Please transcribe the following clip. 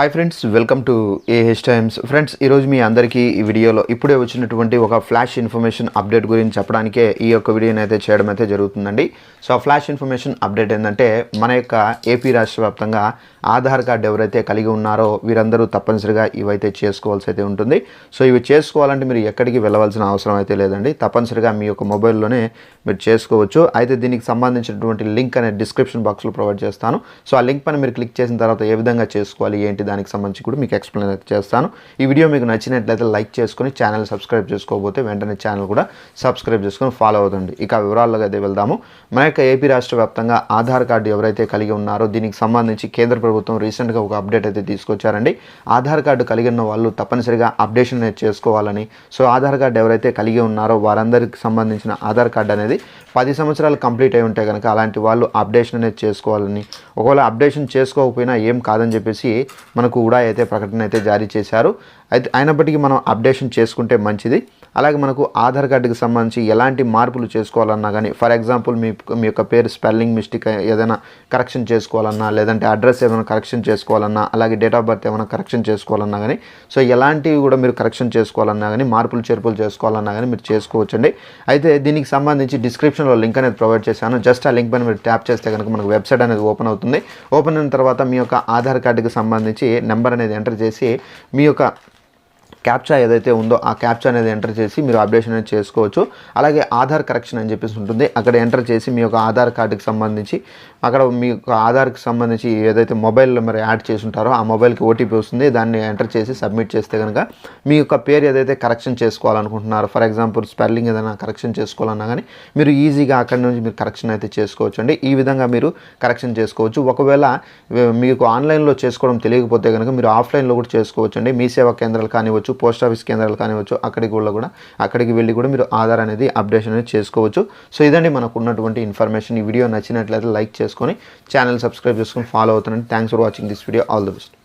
Hi friends welcome to AH times friends ఈరోజు మీ అందరికీ ఈ వీడియోలో ఇప్పుడే వచ్చినటువంటి ఒక ఫ్లాష్ ఇన్ఫర్మేషన్ అప్డేట్ గురించి చెప్పడానికే ఈ యొక్క వీడియోని అయితే చేయడం అయితే జరుగుతుందండి. సో ఆ ఫ్లాష్ ఇన్ఫర్మేషన్ అప్డేట్ ఏంటంటే మన యొక్క ఏపీ రాష్ట్ర వ్యాప్తంగా ఆధార్ కార్డు ఎవరైతే కలిగి ఉన్నారో వీరందరూ తప్పనిసరిగా ఇవైతే చేసుకోవాల్సి అయితే ఉంటుంది. సో ఇవి చేసుకోవాలంటే మీరు ఎక్కడికి వెళ్ళవలసిన అవసరం అయితే లేదండి. తప్పనిసరిగా మీ యొక్క మొబైల్లోనే మీరు చేసుకోవచ్చు. అయితే దీనికి సంబంధించినటువంటి లింక్ అనేది డిస్క్రిప్షన్ బాక్స్లో ప్రొవైడ్ చేస్తాను. సో ఆ లింక్ పైన మీరు క్లిక్ చేసిన తర్వాత ఏ విధంగా చేసుకోవాలి ఏంటి దానికి సంబంధించి కూడా మీకు ఎక్స్ప్లెయిన్ అయితే చేస్తాను. ఈ వీడియో మీకు నచ్చినట్లయితే లైక్ చేసుకొని ఛానల్ సబ్స్క్రైబ్ చేసుకోకపోతే వెంటనే ఛానల్ కూడా సబ్స్క్రైబ్ చేసుకొని ఫాలో అవుతుంది ఇక వివరాల్లోకి అయితే వెళ్దాము. మన యొక్క ఏపీ రాష్ట్ర వ్యాప్తంగా ఆధార్ కార్డు ఎవరైతే కలిగి ఉన్నారో దీనికి సంబంధించి కేంద్ర ప్రభుత్వం రీసెంట్గా ఒక అప్డేట్ అయితే తీసుకొచ్చారండి. ఆధార్ కార్డు కలిగి ఉన్న వాళ్ళు తప్పనిసరిగా అప్డేషన్ అనేది చేసుకోవాలని. సో ఆధార్ కార్డు ఎవరైతే కలిగి ఉన్నారో వారందరికి సంబంధించిన ఆధార్ కార్డు అనేది పది సంవత్సరాలు కంప్లీట్ అయి ఉంటే కనుక అలాంటి వాళ్ళు అప్డేషన్ అనేది చేసుకోవాలని. ఒకవేళ అప్డేషన్ చేసుకోకపోయినా ఏం కాదని చెప్పేసి మనకు కూడా అయితే ప్రకటన అయితే జారీ చేశారు అయితే అయినప్పటికీ మనం అప్డేషన్ చేసుకుంటే మంచిది. అలాగే మనకు ఆధార్ కార్డుకి సంబంధించి ఎలాంటి మార్పులు చేసుకోవాలన్నా కానీ ఫర్ ఎగ్జాంపుల్ మీ మీ యొక్క పేరు స్పెల్లింగ్ మిస్టేక్ ఏదైనా కరెక్షన్ చేసుకోవాలన్నా లేదంటే అడ్రస్ ఏమైనా కరెక్షన్ చేసుకోవాలన్నా అలాగే డేట్ ఆఫ్ బర్త్ ఏమైనా కరెక్షన్ చేసుకోవాలన్నా కానీ సో ఎలాంటివి కూడా మీరు కరెక్షన్ చేసుకోవాలన్నా కానీ మార్పులు చేర్పులు చేసుకోవాలన్నా కానీ మీరు చేసుకోవచ్చండి. అయితే దీనికి సంబంధించి డిస్క్రిప్షన్లో లింక్ అనేది ప్రొవైడ్ చేశాను. జస్ట్ ఆ లింక్ పైన మీరు ట్యాప్ చేస్తే కనుక మనకు వెబ్సైట్ అనేది ఓపెన్ అవుతుంది. ఓపెన్ అయిన తర్వాత మీ యొక్క ఆధార్ కార్డుకి సంబంధించి నెంబర్ అనేది ఎంటర్ చేసి మీ యొక్క క్యాప్చా ఏదైతే ఉందో ఆ క్యాప్చా అనేది ఎంటర్ చేసి మీరు అప్డేషన్ అనేది చేసుకోవచ్చు. అలాగే ఆధార్ కరెక్షన్ అని చెప్పేసి ఉంటుంది. అక్కడ ఎంటర్ చేసి మీ యొక్క ఆధార్ కార్డుకి సంబంధించి అక్కడ మీ యొక్క ఆధార్కి సంబంధించి ఏదైతే మొబైల్ మరి యాడ్ చేసి ఉంటారో ఆ మొబైల్కి ఓటీపీ వస్తుంది. దాన్ని ఎంటర్ చేసి సబ్మిట్ చేస్తే కనుక మీ యొక్క పేరు ఏదైతే కరెక్షన్ చేసుకోవాలనుకుంటున్నారో ఫర్ ఎగ్జాంపుల్ స్పెల్లింగ్ ఏదైనా కరెక్షన్ చేసుకోవాలన్నా కానీ మీరు ఈజీగా అక్కడి నుంచి మీరు కరెక్షన్ అయితే చేసుకోవచ్చు అండి ఈ విధంగా మీరు కరెక్షన్ చేసుకోవచ్చు. ఒకవేళ మీకు ఆన్లైన్లో చేసుకోవడం తెలియకపోతే కనుక మీరు ఆఫ్లైన్లో కూడా చేసుకోవచ్చు అండి మీ సేవా కేంద్రాలు కానివ్వచ్చు పోస్ట్ ఆఫీస్ కేంద్రాలు కానివ్వచ్చు అక్కడికి కూడా కూడా అక్కడికి వెళ్ళి కూడా మీరు ఆధార్ అనేది అప్డేషన్ అనేది చేసుకోవచ్చు. సో ఇదండి మనకు ఉన్నటువంటి ఇన్ఫర్మేషన్. ఈ వీడియో నచ్చినట్లయితే లైక్ చేసుకొని ఛానల్ సబ్స్క్రైబ్ చేసుకొని ఫాలో అవుతానండి thanks for watching this video all the best